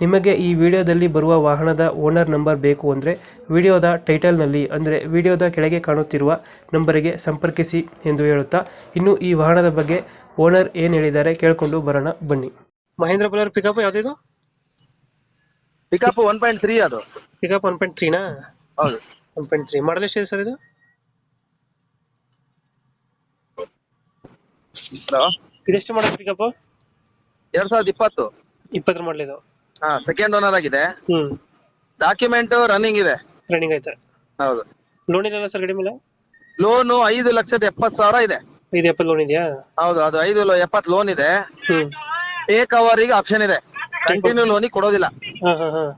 ನಿಮಗೆ ಈ ವಿಡಿಯೋದಲ್ಲಿ ಬರುವ ವಾಹನದ ಓನರ್ ನಂಬರ್ ಬೇಕು ಅಂದರೆ ವಿಡಿಯೋದ ಟೈಟಲ್ನಲ್ಲಿ ಅಂದರೆ ವಿಡಿಯೋದ ಕೆಳಗೆ ಕಾಣುತ್ತಿರುವ ನಂಬರಿಗೆ ಸಂಪರ್ಕಿಸಿ ಎಂದು ಹೇಳುತ್ತಾ ಇನ್ನು ಈ ವಾಹನದ ಬಗ್ಗೆ ಓನರ್ ಏನು ಹೇಳಿದ್ದಾರೆ ಕೇಳಿಕೊಂಡು ಬರೋಣ ಬನ್ನಿ. ಮಹೇಂದ್ರ ಬಲರ್ ಪಿಕಪ್ ಯಾವುದಿದು ಪಿಕಪ್ ಒನ್ ಪಾಯಿಂಟ್ ತ್ರೀ ಅದು. ಪಿಕಪ್ ಒನ್ ಪಾಯಿಂಟ್ ತ್ರೀನಾ ಹೌದು. ಒನ್ ಪಾಯಿಂಟ್ ತ್ರೀ ಮಾಡಲ್ ಎಷ್ಟಿದೆ ಸರ್ ಇದು? ಹಲೋ ಇದೆಷ್ಟು ಮಾಡಲ್ ಪಿಕಪ್ ಎರಡ್ ಸಾವಿರದ ಇಪ್ಪತ್ತು. ಇಪ್ಪತ್ತರ ಮಾಡಲಿದ್ದು ಇದು. ಹಾ ಸೆಕೆಂಡ್ ಓನರ್ ಆಗಿದೆ. ಡಾಕ್ಯುಮೆಂಟ್ ರನ್ನಿಂಗ್ ಇದೆ. ರನ್ನಿಂಗ್ ಐತೆ ಹೌದು. ಲೋನ್ ಇದೆ ಸರ್ ಗಾಡಿ ಮೇಲೆ? ಲೋನು ಐದು ಲಕ್ಷದ ಎಪ್ಪತ್ತು ಸಾವಿರ ಇದೆ. ಐದು ಎಪ್ಪತ್ ಲೋನ್ ಇದೆಯಾ? ಹೌದು ಅದು ಐದು ಎಪ್ಪತ್ ಎಪ್ಪತ್ತು ಲೋನ್ ಇದೆ. ಹ್ಮ್. ಟೇಕ್ ಈಗ ಆಪ್ಷನ್ ಇದೆ. ಕಂಟಿನ್ಯೂ ಲೋನಿಗೆ ಕೊಡೋದಿಲ್ಲ. ಹಾಂ ಹಾಂ ಹಾಂ.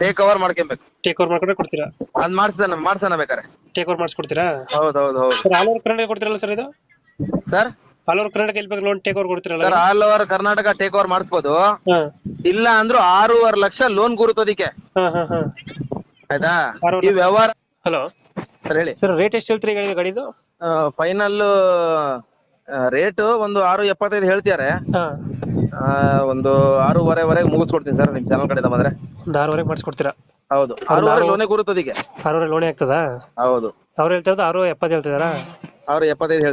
ಟೇಕ್ ಓವರ್ ಮಾಡ್ಕೊಬೇಕು. ಟೇಕ್ ಓವರ್ ಮಾಡ್ಕೊಂಡ್ರೆ ಕೊಡ್ತೀರಾ? ಅದ್ ಮಾಡ್ಸದ ಮಾಡ್ಸಣ ಬೇಕಾರೆ ಟೇಕ್ ಓವರ್ ಮಾಡಿಸ್ಕೊಡ್ತೀರಾ? ಹೌದು ಹೌದು ಹೌದು. ಸರ್ ಆಲ್ ಓವರ್ ಕೊಡ್ತೀರಲ್ಲ ಸರ್ ಇದು? ಸರ್ ಆಲ್ ಓವರ್ ಕರ್ನಾಟಕ ಎಲ್ಲಿ ಬೇಕು loan take over ಕೊಡ್ತೀರಲ್ಲ sir all over Karnataka take over ಮಾಡಿಸ್ಬೋದು. ಹಾಂ. ಇಲ್ಲ ಅಂದ್ರೂ ಆರೂವರೆ ಲಕ್ಷ ಲೋನ್ ಗುರುತೋದಿಕ್ಕೆ ಹಾಂ ಹಾಂ ಹಾಂ. ಆಯ್ತಾ? ಆರೂವರೆ ಈ ವ್ಯವಹಾರ ಹಲೋ. ಸರ್ ಹೇಳಿ. ಸರ್ ರೇಟ್ ಎಷ್ಟು ಹೇಳ್ತೀರಿ ಗಾಡಿ ಗಾಡಿದು? ಫೈನಲ್ ರೇಟ್ ಒಂದು ಆರು ಎಪ್ಪತ್ತೈದು ಹೇಳ್ತಿದ್ದಾರೆ. ಹಾಂ. ಆ, ಒಂದು ಆರೂವರೆವರೆಗೆ ಮುಗಿಸ್ಕೊಡ್ತೀನಿ ಸರ್ ನಿಮ್ ಚಾನಲ್ ಕಡೆ ಬಂದ್ರೆ. ಆರೂವರೆಗೆ ಮಾಡಿಸ್ಕೊಡ್ತೀರಾ? ಹೌದು. ಆರೂವರೆ ಲೋನೇ ಗುರುತದಿಗೆ ಆರೂವರೆ ಲೋನೇ ಆಗ್ತದಾ? ಹೌದು. ಅವ್ರು ಹೇಳ್ತಾ ಇರೋದು ಆರು ಎಪ್ಪತ್ತು ಹೇಳ್ತಿದಾರಾ? ಅವ್ರು ಎಪ್ಪತ್ತೈದು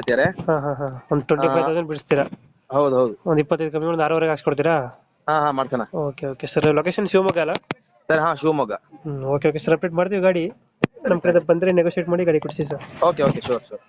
ಹಾ ಒಂದು ಟ್ವೆಂಟಿ ಫೈವ್ ತೌಸಂಡ್ ಬಿಡಿಸ್ತೀರಾ? ಹೌದು ಹೌದು. ಒಂದು ಇಪ್ಪತ್ತೈದು ಕಮ್ಮಿ ಒಂದು ಆರೂವರೆಗೆ ಹಾಕ್ಸ್ಕೊಡ್ತೀರಾ? ಹಾ ಹಾ ಮಾಡ್ಸೋಣ. Okay okay. Sir location Shivamogga ಅಲ್ಲ? ಸರ್ ಹಾ ಶಿವಮೊಗ್ಗ. ಹ್ಞೂ ಓಕೆ ಓಕೆ. ಸರ್ ಅಪ್ಡೇಟ್ ಮಾಡ್ತೀವಿ ಗಾಡಿ. ನಮ್ಮ ಕಡೆ ಬಂದರೆ ನೆಗೋಷಿಯೇಟ್ ಮಾಡಿ ಗಾಡಿ ಕೊಡಿಸಿ sir. Okay okay. Sure sure